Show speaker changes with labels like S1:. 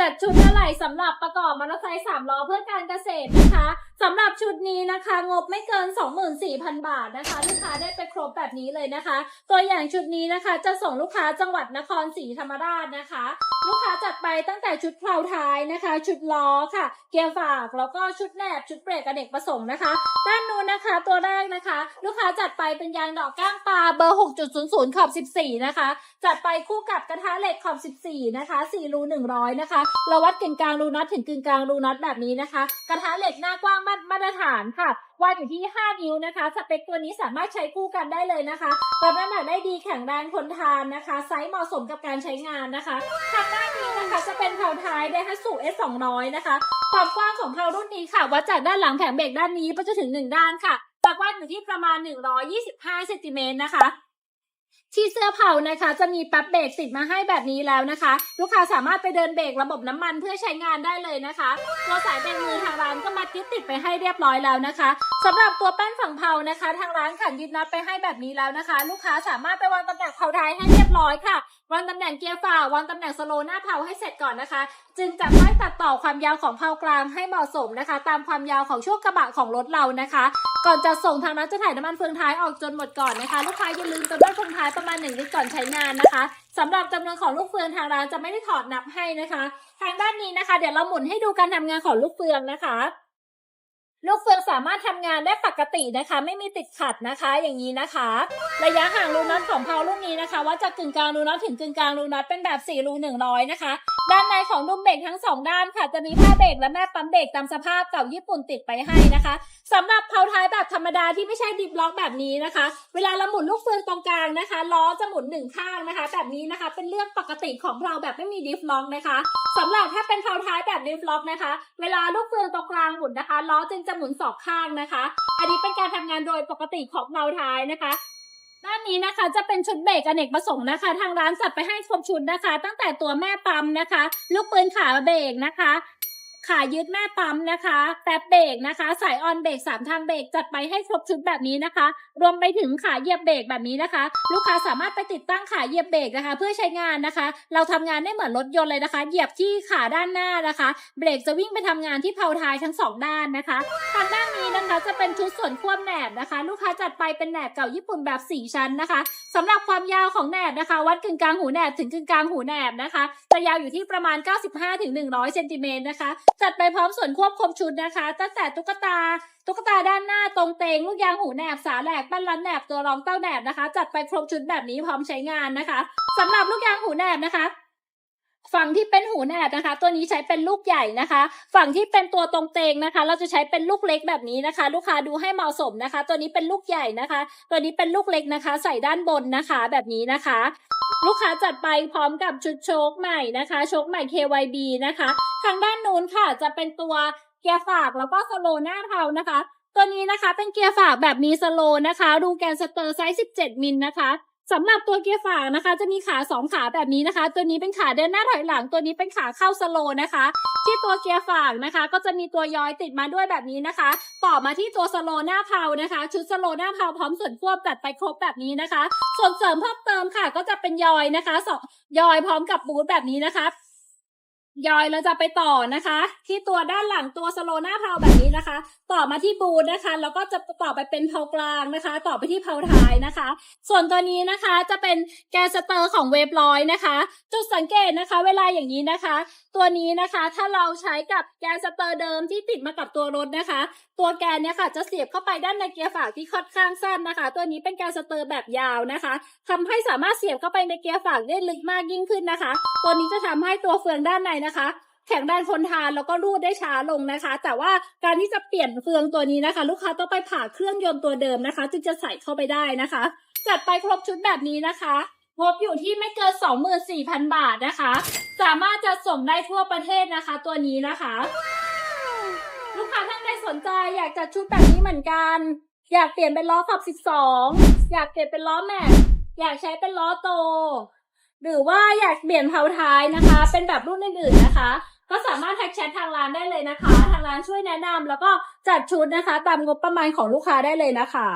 S1: จัดชุดอะไหล่สำหรับประกอบมอเตอร์ไซค์สามล้อเพื่อการเกษตรนะคะสำหรับชุดนี้นะคะ งบไม่เกิน 24,000 บาทนะคะ ลูกค้าได้ไปครบแบบนี้เลยนะคะ ตัวอย่างชุดนี้นะคะจะส่งลูกค้าจังหวัดนครศรีธรรมราชนะคะ ลูกค้าจัดไปตั้งแต่ชุดเพลาท้ายนะคะ ชุดล้อค่ะ เกียร์ฝากแล้วก็ชุดแหนบชุดเบรกอเนกประสงค์นะคะ ด้านนู้นนะคะ ตัวแรกนะคะ ลูกค้าจัดไปเป็นยางดอกก้างปลาเบอร์ 6.00ขอบ 14 นะคะ จัดไปคู่กับกระทะเหล็กขอบ 14 นะคะ4รู100 นะคะเราวัดกึ่งกลางรูน็อตถึงกึ่งกลางรูน็อตแบบนี้นะคะ กระทะเหล็กหน้ากว้างมาตรฐานค่ะวางอยู่ที่ 5 นิ้วนะคะ สเปคตัวนี้สามารถใช้คู่กันได้เลยนะคะรับน้ำหนักได้ดีแข็งแรงทนทานนะคะ ไซส์เหมาะสมกับการใช้งานนะคะทางด้านนี้นะคะจะเป็นเพลาท้ายไดฮัตสุ S 200นะคะ ความกว้างของเพลารุ่นนี้ค่ะ วัดจากด้านหลังแผงเบรกด้านนี้ไปจนถึง 1 ด้านค่ะจากวัดอยู่ที่ประมาณ 125เซนติเมตรนะคะ ที่เสื้อเผานะคะ จะมีแป๊บเบรกติดมาให้แบบนี้แล้วนะคะ ลูกค้าสามารถไปเดินเบรกระบบน้ำมันเพื่อใช้งานได้เลยนะคะตัวสายเบรกมือทางร้านก็มายึดติดไปให้เรียบร้อยแล้วนะคะสำหรับตัวแป้นฝั่งเผานะคะ ทางร้านขันยึดน็อตไปให้แบบนี้แล้วนะคะ ลูกค้าสามารถไปวางตำแหน่งเผาท้ายให้เรียบร้อยค่ะวางตำแหน่งเกียร์ฝ่าวางตำแหน่งสโลว์หน้าเผาให้เสร็จก่อนนะคะ จึงจะค่อยตัดต่อความยาวของเผากลางให้เหมาะสมนะคะ ตามความยาวของช่วงกระบะของรถเรานะคะ ก่อนจะส่งทางร้านจะถ่ายน้ำมันเฟืองท้ายออกจนหมดก่อนนะคะ ลูกค้าอย่าลืมเติมน้ำมันเฟืองท้ายประมาณหนึ่งลิตรก่อนใช้งานนะคะสำหรับจำนวนของลูกเฟืองทางร้านจะไม่ได้ถอดนับให้นะคะ ทางด้านนี้นะคะ เดี๋ยวเราหมุนให้ดูการทำงานของลูกเฟืองนะคะลูกเฟืองสามารถทำงานได้ปกตินะคะ ไม่มีติดขัดนะคะอย่างนี้นะคะ ระยะห่างรูน็อตของเพลารุ่นนี้นะคะ ว่าจากกึ่งกลางรูน็อตถึงกึ่งกลางรูน็อตเป็นแบบ4รู100นะคะ ด้านในของดุมเบรกทั้งสองด้านค่ะ จะมีผ้าเบรกและแม่ปั๊มเบรกตามสภาพเก่าญี่ปุ่นติดไปให้นะคะสำหรับเพลาท้ายแบบธรรมดาที่ไม่ใช่ดิฟล็อกแบบนี้นะคะ เวลาเราหมุนลูกเฟืองตรงกลางนะคะล้อจะหมุนหนึ่งข้างนะคะ แบบนี้นะคะ เป็นเรื่องปกติของเพลาแบบไม่มีดิฟล็อกนะคะสำหรับถ้าเป็นเพลาท้ายแบบดิฟล็อกนะคะ เวลาลูกเฟืองตรงกลางหมุนนะคะล้อจึงจะหมุนสองข้างนะคะ อันนี้เป็นการทำงานโดยปกติของเพลาท้ายนะคะ ด้านนี้นะคะจะเป็นชุดเบรกอเนกประสงค์นะคะ ทางร้านจัดไปให้ครบชุดนะคะ ตั้งแต่ตัวแม่ปั๊มนะคะ ลูกปืนขาเบรกนะคะ ขายึดแม่ปั๊มนะคะแป๊บเบรกนะคะ สายออนเบรกสามทางเบรกจัดไปให้ครบชุดแบบนี้นะคะ รวมไปถึงขาเหยียบเบรกแบบนี้นะคะ ลูกค้าสามารถไปติดตั้งขาเหยียบเบรกนะคะ เพื่อใช้งานนะคะ เราทำงานได้เหมือนรถยนต์เลยนะคะ เหยียบที่ขาด้านหน้านะคะ เบรกจะวิ่งไปทำงานที่เพลาท้ายทั้งสองด้านนะคะทางด้านนี้นะคะจะเป็นชุดส่วนควบแหนบนะคะ ลูกค้าจัดไปเป็นแหนบเก่าญี่ปุ่นแบบ 4 ชั้นนะคะสำหรับความยาวของแหนบนะคะ วัดกึ่งกลางหูแหนบถึงกึ่งกลางหูแหนบนะคะจะยาวอยู่ที่ประมาณ 95ถึง100เซนติเมตรนะคะจัดไปพร้อมส่วนควบคมชุดนะคะ ตั้งแต่ตุ๊กตา ตุ๊กตาด้านหน้าตรงเตงลูกยางหูแหนบสาแหลกปั้นรันแหนบตัวรองเต้าแหนบนะคะ จัดไปครบชุดแบบนี้พร้อมใช้งานนะคะสำหรับลูกยางหูแหนบนะคะฝั่งที่เป็นหูแหนบนะคะ ตัวนี้ใช้เป็นลูกใหญ่นะคะ ฝั่งที่เป็นตัวตรงเตงนะคะ เราจะใช้เป็นลูกเล็กแบบนี้นะคะ ลูกค้าดูให้เหมาะสมนะคะ ตัวนี้เป็นลูกใหญ่นะคะ ตัวนี้เป็นลูกเล็กนะคะ ใส่ด้านบนนะคะ แบบนี้นะคะ ลูกค้าจัดไปพร้อมกับชุดโชคใหม่นะคะ โชคใหม่ KYB นะคะ ทางด้านนู้นค่ะจะเป็นตัวเกียร์ฝากแล้วก็สโลว์หน้าเทานะคะ ตัวนี้นะคะเป็นเกียร์ฝากแบบมีสโลว์นะคะ ดูแกนสเตอร์ไซส์ 17 มิลนะคะ สำหรับตัวเกียร์ฝานะคะ จะมีขาสองขาแบบนี้นะคะ ตัวนี้เป็นขาเดินหน้าถอยหลัง ตัวนี้เป็นขาเข้าสโลนะคะ ที่ตัวเกียร์ฝางนะคะ ก็จะมีตัวย้อยติดมาด้วยแบบนี้นะคะ ต่อมาที่ตัวสโลหน้าเพานะคะ ชุดสโลหน้าเพาพร้อมส่วนควบจัดไปครบแบบนี้นะคะ ส่วนเสริมเพิ่มเติมค่ะ ก็จะเป็นย้อยนะคะสองยอยพร้อมกับบูทแบบนี้นะคะ ยอยเราจะไปต่อนะคะ ที่ตัวด้านหลังตัวสโลว์หน้าเพาแบบนี้นะคะ ต่อมาที่บูทนะคะ แล้วก็จะต่อไปเป็นเพากลางนะคะ ต่อไปที่เพาท้ายนะคะ ส่วนตัวนี้นะคะจะเป็นแกสเตอร์ของเวฟร้อยนะคะ จุดสังเกตนะคะ เวลาอย่างนี้นะคะ ตัวนี้นะคะถ้าเราใช้กับแกสเตอร์เดิมที่ติดมากับตัวรถนะคะ ตัวแกนเนี่ยค่ะจะเสียบเข้าไปด้านในเกียร์ฝากที่ค่อนข้างสั้นนะคะ ตัวนี้เป็นแกสเตอร์แบบยาวนะคะทำให้สามารถเสียบเข้าไปในเกียร์ฝากได้ลึกมากยิ่งขึ้นนะคะ ตัวนี้จะทำให้ตัวเฟืองด้านในนะคะ แข็งแรงทนทานแล้วก็รูดได้ช้าลงนะคะ แต่ว่าการที่จะเปลี่ยนเฟืองตัวนี้นะคะ ลูกค้าต้องไปผ่าเครื่องยนต์ตัวเดิมนะคะ จึงจะใส่เข้าไปได้นะคะ จัดไปครบชุดแบบนี้นะคะงบอยู่ที่ไม่เกิน 24,000 บาทนะคะ สามารถจะส่งได้ทั่วประเทศนะคะ ตัวนี้นะคะ ลูกค้าท่านใดสนใจอยากจัดชุดแบบนี้เหมือนกัน อยากเปลี่ยนเป็นล้อขอบ12 อยากเปลี่ยนเป็นล้อแม็กอยากใช้เป็นล้อโต หรือว่าอยากเปลี่ยนเผาท้ายนะคะ เป็นแบบรุ่นอื่นๆนะคะ ก็สามารถแท็กแชททางร้านได้เลยนะคะ ทางร้านช่วยแนะนำแล้วก็จัดชุดนะคะ ตามงบประมาณของลูกค้าได้เลยนะคะ